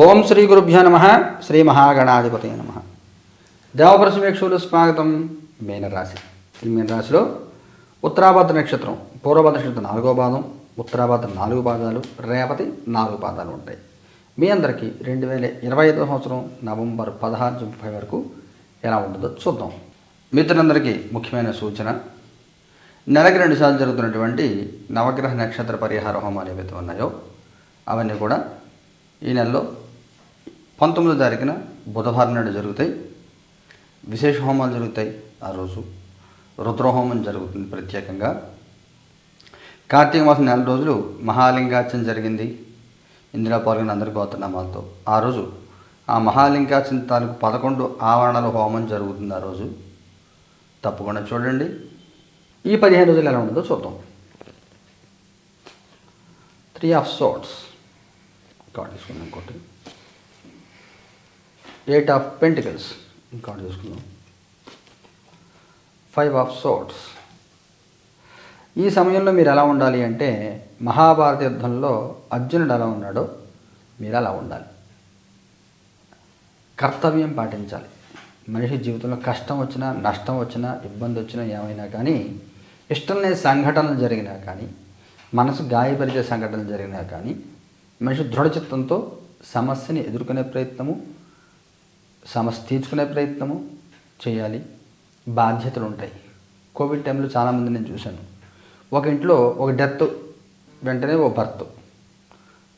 ఓం శ్రీ గురుభ్యో నమ శ్రీ మహాగణాధిపతి నమ. దేవప్రసమేక్షులు స్వాగతం మీనరాశి ఈ మీనరాశిలో ఉత్తరాభద్ర నక్షత్రం పూర్వభద్ర నక్షత్రం నాలుగో పాదం ఉత్తరాభద్ర నాలుగు పాదాలు రేపతి నాలుగు పాదాలు ఉంటాయి. మీ అందరికీ రెండు వేల ఇరవై ఐదో సంవత్సరం నవంబర్ పదహారు ముప్పై వరకు ఎలా ఉంటుందో చూద్దాం. మిత్రులందరికీ ముఖ్యమైన సూచన నెలకి రెండు సార్లు జరుగుతున్నటువంటి నవగ్రహ నక్షత్ర పరిహార హోమాలు ఏవైతే ఉన్నాయో అవన్నీ కూడా ఈ నెలలో పంతొమ్మిదో తారీఖున బుధవారం నాడు జరుగుతాయి. విశేష హోమాలు జరుగుతాయి ఆ రోజు. రుద్రహోమం జరుగుతుంది ప్రత్యేకంగా. కార్తీక మాసం నెల రోజులు మహాలింగార్చన జరిగింది. ఇందులో పాల్గొన్న అందరి గోత్రనామాలతో ఆ రోజు ఆ మహాలింగార్చన తాలూకు పదకొండు ఆవరణల హోమం జరుగుతుంది ఆ రోజు. తప్పకుండా చూడండి. ఈ పదిహేను రోజులు ఎలా ఉంటుందో చూద్దాం. త్రీ ఆఫ్ సోట్స్ కార్డ్ తీసుకుందాం ఇంకోటి. ఎయిట్ ఆఫ్ పెంటికల్స్ కార్డ్ తీసుకుందాం. ఫైవ్ ఆఫ్ సోట్స్ ఈ సమయంలో మీరు ఎలా ఉండాలి అంటే మహాభారత యుద్ధంలో అర్జునుడు ఎలా ఉన్నాడో మీరు అలా ఉండాలి. కర్తవ్యం పాటించాలి. మనిషి జీవితంలో కష్టం వచ్చినా నష్టం వచ్చినా ఇబ్బంది వచ్చినా ఏమైనా కానీ ఇష్టం లేని సంఘటనలు జరిగినా కానీ మనసు గాయపరిచే సంఘటనలు జరిగినా కానీ మనిషి దృఢచిత్తంతో సమస్యని ఎదుర్కొనే ప్రయత్నము సమస్య తీర్చుకునే ప్రయత్నము చేయాలి. బాధ్యతలు ఉంటాయి. కోవిడ్ టైంలో చాలామంది నేను చూశాను. ఒక ఇంట్లో ఒక డెత్ వెంటనే ఓ భర్త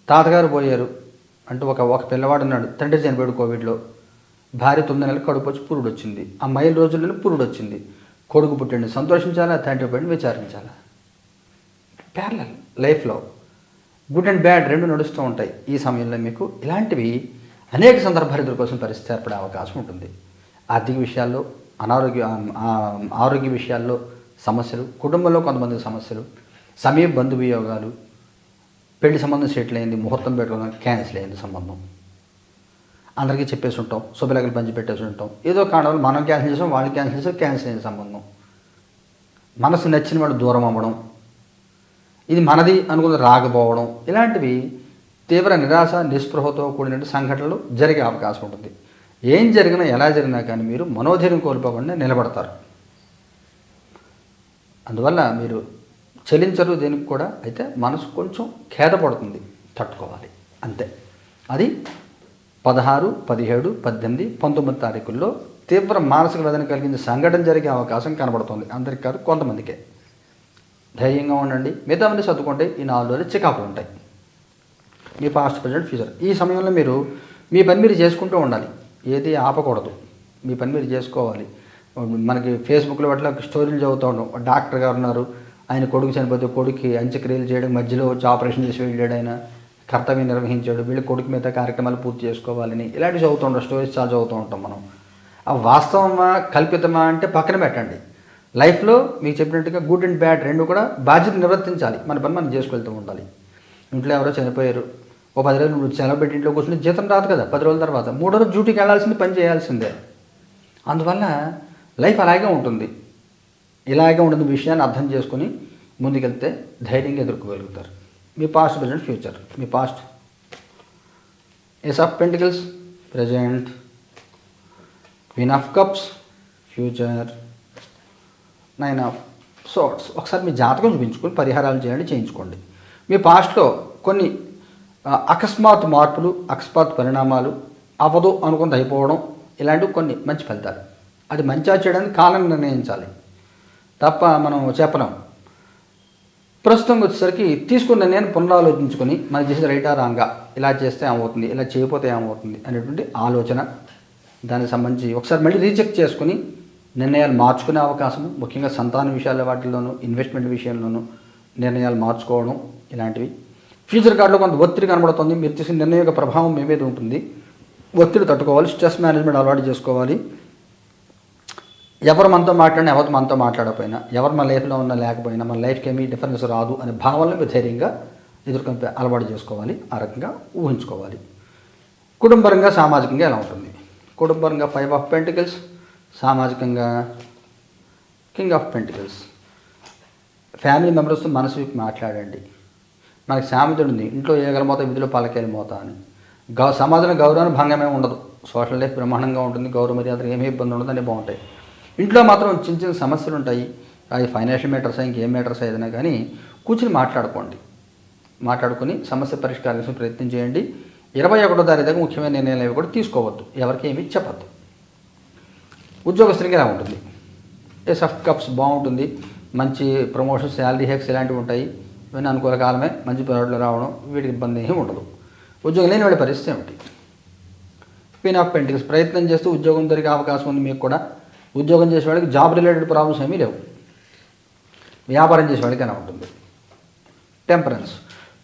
తాతగారు పోయారు. అంటూ ఒక ఒక పిల్లవాడు ఉన్నాడు. తండ్రి చనిపోయాడు కోవిడ్లో. భార్య తొమ్మిది నెలలు కడుపు వచ్చి పురుడు వచ్చింది. ఆ రోజుల్లోనే పురుడు వచ్చింది. కొడుకు పుట్టండి. సంతోషించాలా? తండ్రి పడిని విచారించాలా? ప్యారల లైఫ్లో. గుడ్ అండ్ బ్యాడ్ రెండు నడుస్తూ ఉంటాయి ఈ సమయంలో మీకు. ఇలాంటివి అనేక సందర్భాలు ఎదుర్కోసం పరిస్థితి ఏర్పడే అవకాశం ఉంటుంది. ఆర్థిక విషయాల్లో అనారోగ్య ఆరోగ్య విషయాల్లో సమస్యలు కుటుంబంలో కొంతమంది సమస్యలు సమీప బంధువియోగాలు పెళ్ళి సంబంధం సెటిల్ అయింది ముహూర్తం పెట్టుకున్న క్యాన్సిల్ అయింది సంబంధం. అందరికీ చెప్పేసి ఉంటాం శుభలేఖలు పంచి పెట్టేసి ఉంటాం. ఏదో కారణాలు మనం క్యాన్సిల్ చేసాం వాళ్ళు క్యాన్సిల్ చేసాం క్యాన్సిల్ అయిన సంబంధం. మనసు నచ్చిన వాళ్ళు దూరం అవ్వడం ఇది మనది అనుకుని రాకపోవడం ఇలాంటివి తీవ్ర నిరాశ నిస్పృహతో కూడిన సంఘటనలు జరిగే అవకాశం ఉంటుంది. ఏం జరిగినా ఎలా జరిగినా కానీ మీరు మనోధైర్యం కోల్పోకుండా నిలబడతారు. అందువల్ల మీరు చెలించరు దేనికి కూడా అయితే మనసు కొంచెం ఖేదపడుతుంది. తట్టుకోవాలి. అంతే. అది పదహారు పదిహేడు పద్దెనిమిది పంతొమ్మిది తారీఖుల్లో తీవ్ర మానసిక వేదన కలిగించే సంఘటన జరిగే అవకాశం కనబడుతుంది. అందరికి కాదు కొంతమందికే. ధైర్యంగా ఉండండి. మిగతా మంది చదువుకుంటే ఈ నాలుగు రోజులు చికాకులు ఉంటాయి. మీ పాస్ట్ ప్రజెంట్ ఫ్యూచర్ ఈ సమయంలో మీరు మీ పని మీరు చేసుకుంటూ ఉండాలి. ఏది ఆపకూడదు. మీ పని మీరు చేసుకోవాలి. మనకి ఫేస్బుక్లో పట్ల స్టోరీలు చదువుతూ ఉంటాం డాక్టర్ గారు ఉన్నారు. ఆయన కొడుకు చనిపోతే కొడుకు అంత్యక్రియలు చేయడం మధ్యలో వచ్చి ఆపరేషన్ చేసి వెళ్ళాడు ఆయన. కర్తవ్యం నిర్వహించాడు. వీళ్ళ కొడుకు మీద కార్యక్రమాలు పూర్తి చేసుకోవాలని ఇలాంటివి చదువుతూ ఉంటాం స్టోరీస్ చాలా చదువుతూ ఉంటాం మనం. ఆ వాస్తవమా కల్పితమా అంటే పక్కన పెట్టండి. లైఫ్లో మీకు చెప్పినట్టుగా గుడ్ అండ్ బ్యాడ్ రెండు కూడా బాధ్యత నిర్వర్తించాలి. మన పని మనం చేసుకెళ్తూ ఉండాలి. ఇంట్లో ఎవరో చనిపోయారు. ఓ పది రోజులు నువ్వు సెలవు పెట్టి ఇంట్లో కూర్చుని జీతం రాదు కదా పది రోజుల తర్వాత. మూడో రోజు డ్యూటీకి వెళ్ళాల్సింది పని చేయాల్సిందే. అందువల్ల లైఫ్ అలాగే ఉంటుంది. ఇలాగే ఉంటుంది విషయాన్ని అర్థం చేసుకొని ముందుకెళ్తే ధైర్యంగా ఎదుర్కోగలుగుతారు. మీ past present future me past ace of pentacles present queen of cups future nine of swords ఒకసారి మీ జాతకం చూపించుకొని పరిహారాలు చేయండి చేయించుకోండి. మీ పాస్ట్లో కొన్ని అకస్మాత్ మార్పులు అకస్మాత్ పరిణామాలు అవ్వదు అనుకుంది అయిపోవడం ఇలాంటివి కొన్ని మంచి ఫలితాలు. అది మంచిగా చేయడానికి కాలం నిర్ణయించాలి. తప్ప మనం చెప్పలేం. ప్రస్తుతం వచ్చేసరికి తీసుకున్న నేను పునరాలోచించుకొని మనం చేసే రైటా రాంగా? ఇలా చేస్తే ఏమవుతుంది? ఇలా చేయకపోతే ఏమవుతుంది? అనేటువంటి ఆలోచన. దానికి సంబంధించి ఒకసారి మళ్ళీ రీచెక్ చేసుకుని నిర్ణయాలు మార్చుకునే అవకాశం ముఖ్యంగా సంతాన విషయాల వాటిల్లోనూ ఇన్వెస్ట్మెంట్ విషయంలోనూ నిర్ణయాలు మార్చుకోవడం ఇలాంటివి. ఫ్యూచర్ కార్డులో కొంత ఒత్తిడి కనబడుతుంది. మీరు చేసిన నిర్ణయం యొక్క ప్రభావం మీ మీద ఉంటుంది. ఒత్తిడి తట్టుకోవాలి. స్ట్రెస్ మేనేజ్మెంట్ అలవాటు చేసుకోవాలి. ఎవరు మనతో మాట్లాడినా ఎవరు మనతో మాట్లాడకపోయినా ఎవరు మన లైఫ్లో ఉన్నా లేకపోయినా మన లైఫ్కి ఏమీ డిఫరెన్స్ రాదు అనే భావనలు మీరు ధైర్యంగా ఎదుర్కొని అలవాటు చేసుకోవాలి. ఆ రకంగా ఊహించుకోవాలి. కుటుంబరంగా సామాజికంగా ఎలా ఉంటుంది? కుటుంబరంగా ఫైవ్ ఆఫ్ పెంటికల్స్ సామాజికంగా కింగ్ ఆఫ్ పెంటికల్స్ ఫ్యామిలీ మెంబర్స్తో మనసు మాట్లాడండి. మనకి సామెత ఉంది ఇంట్లో ఏగల మోత విధిలో పలకేల మోత అని. గౌ సమాజంలో గౌరవం భంగమే ఉండదు. సోషల్ లైఫ్ బ్రహ్మాండంగా ఉంటుంది గౌరవ మర్యాదలు ఏమీ ఇబ్బంది ఉండదు అన్నీ బాగుంటాయి. ఇంట్లో మాత్రం చిన్న చిన్న సమస్యలు ఉంటాయి. అది ఫైనాన్షియల్ మ్యాటర్స్ ఇంకేం మ్యాటర్స్ ఏదైనా కానీ కూర్చుని మాట్లాడుకోండి. మాట్లాడుకుని సమస్య పరిష్కారం కోసం ప్రయత్నం చేయండి. ఇరవై ఒకటో తారీఖు దాకా ముఖ్యమైన నిర్ణయాలు కూడా తీసుకోవద్దు. ఎవరికి ఏమీ చెప్పద్దు. ఉద్యోగస్తునికి ఇలా ఉంటుంది. ఏ సఫ్ కప్స్ బాగుంటుంది. మంచి ప్రమోషన్ శాలరీ హెక్స్ ఇలాంటివి ఉంటాయి. ఇవన్నీ అనుకూల కాలమే మంచి పీరియడ్లో రావడం వీటికి ఇబ్బంది ఏమి ఉండదు. ఉద్యోగం లేని వాడి పరిస్థితి ఏమిటి? పెయిన్ ఆఫ్ పెయింటింగ్స్ ప్రయత్నం చేస్తూ ఉద్యోగం దొరికే అవకాశం ఉంది మీకు కూడా. ఉద్యోగం చేసేవాడికి జాబ్ రిలేటెడ్ ప్రాబ్లమ్స్ ఏమీ లేవు. వ్యాపారం చేసేవాడికి అలా ఉంటుంది. టెంపరెన్స్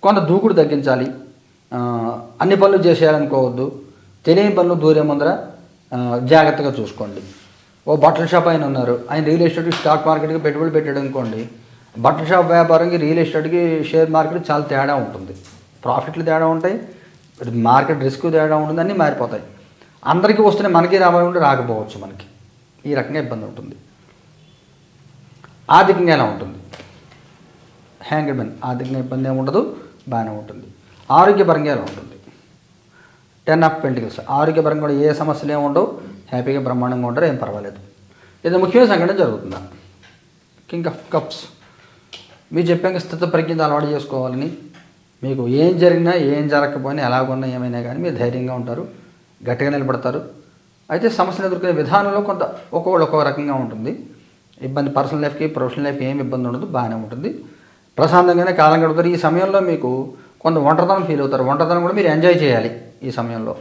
కొంత దూకుడు తగ్గించాలి. అన్ని పనులు చేసేయాలనుకోవద్దు. తెలియని పనులు దూరే ముందర జాగ్రత్తగా చూసుకోండి. ఓ బట్టల షాప్ ఆయన ఉన్నారు. ఆయన రియల్ ఎస్టేట్కి స్టాక్ మార్కెట్కి పెట్టుబడి పెట్టాడు అనుకోండి. బట్టల షాప్ వ్యాపారంకి రియల్ ఎస్టేట్కి షేర్ మార్కెట్ చాలా తేడా ఉంటుంది. ప్రాఫిట్లు తేడా ఉంటాయి మార్కెట్ రిస్క్ తేడా ఉంటుంది అన్నీ మారిపోతాయి. అందరికీ వస్తున్నాయి మనకి రావాలి ఉంటే రాకపోవచ్చు మనకి. ఈ రకంగా ఇబ్బంది ఉంటుంది. ఆర్థికంగా ఎలా ఉంటుంది? హ్యాంగ్ మెన్ ఆర్థికంగా ఇబ్బంది ఏముండదు ఉండదు బాగానే ఉంటుంది. ఆరోగ్యపరంగా ఎలా ఉంటుంది? టెన్ ఆఫ్ పెంటికల్స్ ఆరోగ్యపరంగా కూడా ఏ సమస్యలు ఏముండవు ఉండవు. హ్యాపీగా బ్రహ్మాండంగా ఉంటారు ఏం పర్వాలేదు. ఇది ముఖ్యమైన సంఘటన జరుగుతుందా. కింగ్ ఆఫ్ కప్స్ మీరు చెప్పాక స్థిత ప్రజ్ఞత అలవాటు చేసుకోవాలని మీకు ఏం జరిగినా ఏం జరగకపోయినా ఎలాగున్నా ఏమైనా కానీ మీరు ధైర్యంగా ఉంటారు గట్టిగా నిలబడతారు. అయితే సమస్యలు ఎదుర్కొనే విధానంలో కొంత ఒక్కొక్కడు ఒక్కొక్క రకంగా ఉంటుంది. ఇబ్బంది పర్సనల్ లైఫ్కి ప్రొఫెషనల్ లైఫ్ ఏం ఇబ్బంది ఉండదు బాగానే ఉంటుంది. ప్రశాంతంగానే కాలం గడుపుతారు. ఈ సమయంలో మీకు కొంత ఒంటరితనం ఫీల్ అవుతారు. ఒంటరితనం కూడా మీరు ఎంజాయ్ చేయాలి ఈ సమయంలో.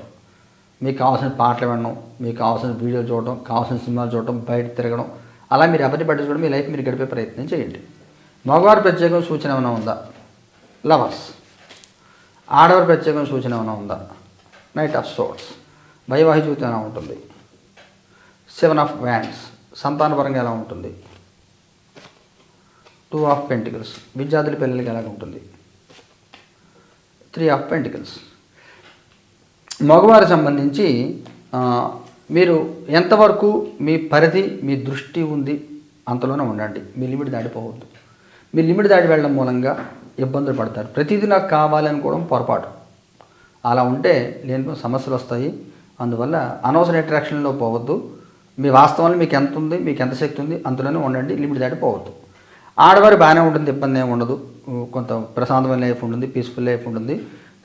మీకు కావాల్సిన పాటలు వినడం మీకు కావాల్సిన వీడియోలు చూడడం కావాల్సిన సినిమాలు చూడడం బయట తిరగడం అలా మీరు ఎవరిని పట్టించుకోవడం మీ లైఫ్ మీరు గడిపే ప్రయత్నం చేయండి. మగవారి ప్రత్యేకం సూచన ఏమైనా ఉందా? లవర్స్ ఆడవారి ప్రత్యేకం సూచన ఏమైనా ఉందా? నైట్ ఆఫ్ సోట్స్ వైవాహిక జీవితం ఎలా ఉంటుంది? సెవెన్ ఆఫ్ వ్యాండ్స్ సంతానపరంగా ఎలా ఉంటుంది? టూ ఆఫ్ పెంటికల్స్ విద్యార్థుల పిల్లలకి ఎలా ఉంటుంది త్రీ ఆఫ్ పెంటికల్స్ మగవారికి సంబంధించి మీరు ఎంతవరకు మీ పరిధి మీ దృష్టి ఉంది అంతలోనే ఉండండి. మీ లిమిట్ దాటిపోవద్దు. మీ లిమిట్ దాటి వెళ్ళడం మూలంగా ఇబ్బందులు పడతారు. ప్రతిదీ నాకు కావాలనుకోవడం పొరపాటు. అలా ఉంటే లేని సమస్యలు వస్తాయి. అందువల్ల అనవసర అట్రాక్షన్లో పోవద్దు. మీ వాస్తవంలో మీకు ఎంత ఉంది మీకు ఎంత శక్తి ఉంది అంతలోనే ఉండండి. లిమిట్ దాటి పోవద్దు ఆడవారు బాగానే ఉంటుంది ఇబ్బంది ఏమి ఉండదు. కొంత ప్రశాంతమైన లైఫ్ ఉంటుంది పీస్ఫుల్ లైఫ్ ఉంటుంది.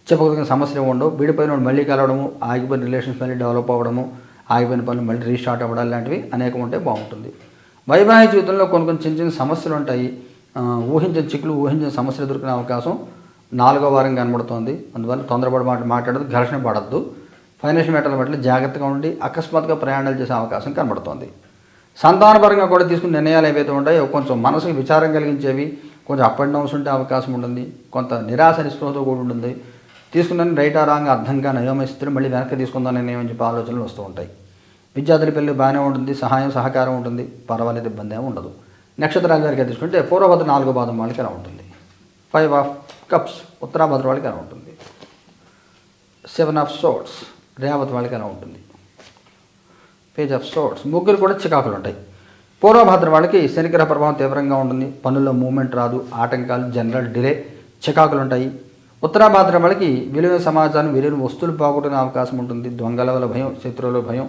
చెప్పగలిగిన సమస్యలు ఉండవు. విడిపోయిన మళ్ళీ కలవడము ఆగిపోయిన రిలేషన్స్ మళ్ళీ డెవలప్ అవ్వడము ఆగిపోయిన పనులు మళ్ళీ రీస్టార్ట్ అవ్వడం లాంటివి అనేకం ఉంటే బాగుంటుంది. వైవాహిక జీవితంలో కొన్ని కొన్ని చిన్న చిన్న సమస్యలు ఉంటాయి. ఊహించిన చిక్కులు ఊహించిన సమస్యలు ఎదుర్కొనే అవకాశం నాలుగో వారం కనబడుతోంది. అందువల్ల తొందరపడి మాట మాట్లాడదు ఘర్షణ పడద్దు. ఫైనాన్షియల్ మ్యాటర్ల పట్ల జాగ్రత్తగా ఉండి అకస్మాత్తుగా ప్రయాణాలు చేసే అవకాశం కనబడుతోంది. సంతానపరంగా కూడా తీసుకున్న నిర్ణయాలు ఏవైతే ఉంటాయో కొంచెం మనసుకి విచారం కలిగించేవి కొంచెం అప్ అండ్ డౌన్స్ ఉండే అవకాశం ఉంటుంది. కొంత నిరాశ నిస్పృహతో కూడా ఉంటుంది. తీసుకున్న రైట్ ఆ రాంగ్ అర్థం కాని మళ్ళీ వెనక్కి తీసుకుందానని ఏమని చెప్పి ఆలోచనలు వస్తూ ఉంటాయి. విద్యార్థుల పెళ్ళి బాగానే ఉంటుంది సహాయం సహకారం ఉంటుంది పర్వాలేదు ఇబ్బంది ఏమి ఉండదు. నక్షత్రాల వారికి తీసుకుంటే పూర్వభద్ర నాలుగో పాదం వాళ్ళకి ఎలా ఉంటుంది? ఫైవ్ ఆఫ్ కప్స్ ఉత్తరాభద్ర వాళ్ళకి ఎలా ఉంటుంది? సెవెన్ ఆఫ్ సోట్స్ రేవతి వాళ్ళకి ఎలా ఉంటుంది? పేజ్ ఆఫ్ సోట్స్ ముగ్గురు కూడా చికాకులు ఉంటాయి. పూర్వభద్ర వాళ్ళకి శనిగ్రహ ప్రభావం తీవ్రంగా ఉంటుంది పనుల్లో మూమెంట్ రాదు ఆటంకాలు జనరల్ డిలే చికాకులు ఉంటాయి. ఉత్తరాభద్ర వాళ్ళకి విలువైన సమాచారం విలువైన వస్తువులు పోగొట్టుకునే అవకాశం ఉంటుంది. దొంగల వల్ల భయం శత్రువుల భయం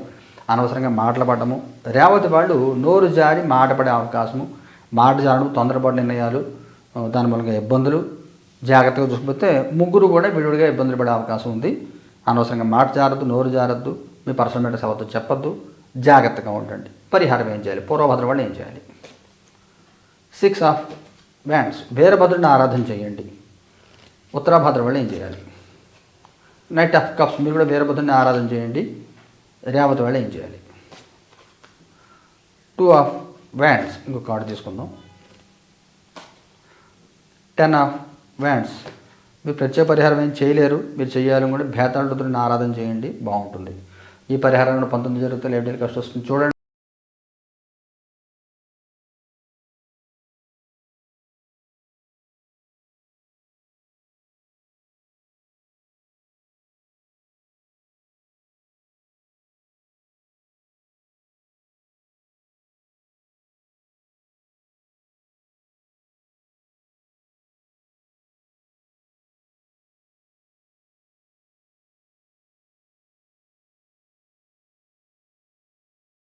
అనవసరంగా మాట్లాడము రేవతి వాళ్ళు నోరు జారి మాట పడే అవకాశము. మాట జారడం తొందరపాటు నిర్ణయాలు దాని మూలంగా ఇబ్బందులు. జాగ్రత్తగా చూసిపోతే ముగ్గురు కూడా విడివిడిగా ఇబ్బందులు పడే అవకాశం ఉంది. అనవసరంగా మాట జారద్దు నోరు జారద్దు. మీ పర్సనల్ మ్యాటర్స్ అవద్దు చెప్పొద్దు. జాగ్రత్తగా ఉండండి. పరిహారం ఏం చేయాలి? పూర్వభద్ర వాళ్ళు ఏం చేయాలి? సిక్స్ ఆఫ్ బ్యాండ్స్ వీరభద్రుడిని ఆరాధన చేయండి. ఉత్తరాభాద్ర వాళ్ళు ఏం చేయాలి? నైట్ ఆఫ్ కప్స్ మీరు కూడా వీరభద్రుడిని ఆరాధన చేయండి. రేవతి వాళ్ళు ఏం చేయాలి? టూ ఆఫ్ వ్యాండ్స్ ఇంకొక కార్డు తీసుకుందాం. టెన్ ఆఫ్ వ్యాండ్స్ మీరు ప్రత్యేక పరిహారం ఏం చేయలేరు. మీరు చేయాలని కూడా భేతాళుతుని ఆరాధన చేయండి. బాగుంటుంది. ఈ పరిహారం పంతొమ్మిది జరుగుతుంది లేట్ కష్టం వస్తుంది. చూడండి.